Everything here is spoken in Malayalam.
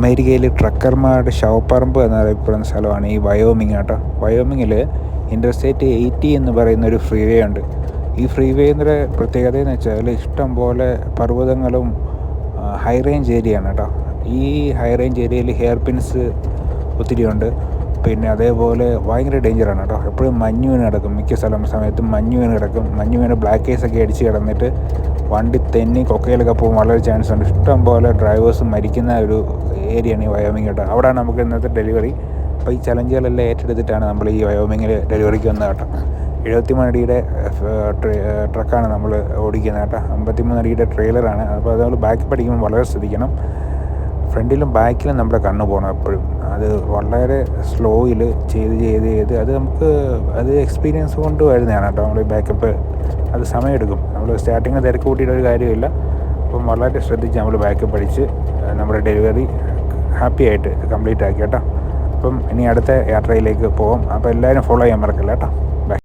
അമേരിക്കയിൽ ട്രക്കർമാരുടെ ശവപ്പറമ്പ് എന്നറിയപ്പെടുന്ന സ്ഥലമാണ് ഈ വയോമിങ് കേട്ടോ വയോമിങ്ങിൽ ഇന്റർസ്റ്റേറ്റ് എയ്റ്റി എന്ന് പറയുന്ന ഒരു ഫ്രീ വേ ഉണ്ട്. ഈ ഫ്രീ പ്രത്യേകത എന്ന് വെച്ചാൽ ഇഷ്ടം പോലെ പർവതങ്ങളും ഹൈ റേഞ്ച് ഏരിയയാണ് കേട്ടോ. ഈ ഹൈ റേഞ്ച് ഏരിയയിൽ ഹെയർ പിൻസ് ഒത്തിരി ഉണ്ട്. പിന്നെ അതേപോലെ ഭയങ്കര ഡേഞ്ചറാണ് കേട്ടോ. എപ്പോഴും മഞ്ഞ് വീണ് കിടക്കും. മിക്ക സ്ഥലം സമയത്തും മഞ്ഞ് വീണ് കിടക്കും. മഞ്ഞ് വീണ് ബ്ലാക്ക് ഒക്കെ അടിച്ച് കിടന്നിട്ട് വണ്ടി തെന്നി കൊക്കയിലൊക്കെ പോകും. വളരെ ചാൻസ് ഉണ്ട്. ഇഷ്ടം പോലെ ഡ്രൈവേഴ്സ് മരിക്കുന്ന ഒരു ഏരിയയാണ് ഈ വയോമിങ് കേട്ടോ. അവിടെയാണ് നമുക്ക് ഇന്നത്തെ ഡെലിവറി അപ്പോൾ ഈ ചലഞ്ചുകളെല്ലാം ഏറ്റെടുത്തിട്ടാണ് നമ്മൾ ഈ വയോമിങ്ങിൽ ഡെലിവറിക്ക് വന്നത് കേട്ടോ. എഴുപത്തിമൂന്ന് അടിയുടെ ട്രക്കാണ് നമ്മൾ ഓടിക്കുന്നത് കേട്ടോ. അമ്പത്തിമൂന്ന് അടിയുടെ ട്രെയിലറാണ് അപ്പോൾ അതുകൊണ്ട് ബാക്കിൽ പഠിക്കുമ്പോൾ വളരെ ശ്രദ്ധിക്കണം. ഫ്രണ്ടിലും ബാക്കിലും നമ്മുടെ കണ്ണ് പോകണം എപ്പോഴും. അത് വളരെ സ്ലോയിൽ ചെയ്ത് ചെയ്ത് ചെയ്ത് അത് നമുക്ക് അത് എക്സ്പീരിയൻസ് കൊണ്ട് വരുന്നതാണ് കേട്ടോ നമ്മൾ ബാക്കപ്പ് അത് സമയമെടുക്കും. നമ്മൾ സ്റ്റാർട്ടിങ് തിരക്ക് കൂട്ടിയിട്ട് ഒരു കാര്യമില്ല അപ്പം വളരെ ശ്രദ്ധിച്ച് നമ്മൾ ബാക്കപ്പ് അടിച്ച് നമ്മുടെ ഡെലിവറി ഹാപ്പി ആയിട്ട് കംപ്ലീറ്റ് ആക്കി കേട്ടോ. അപ്പം ഇനി അടുത്ത യാത്രയിലേക്ക് പോകും അപ്പോൾ എല്ലാവരും ഫോളോ ചെയ്യാൻ മറക്കില്ല കേട്ടോ.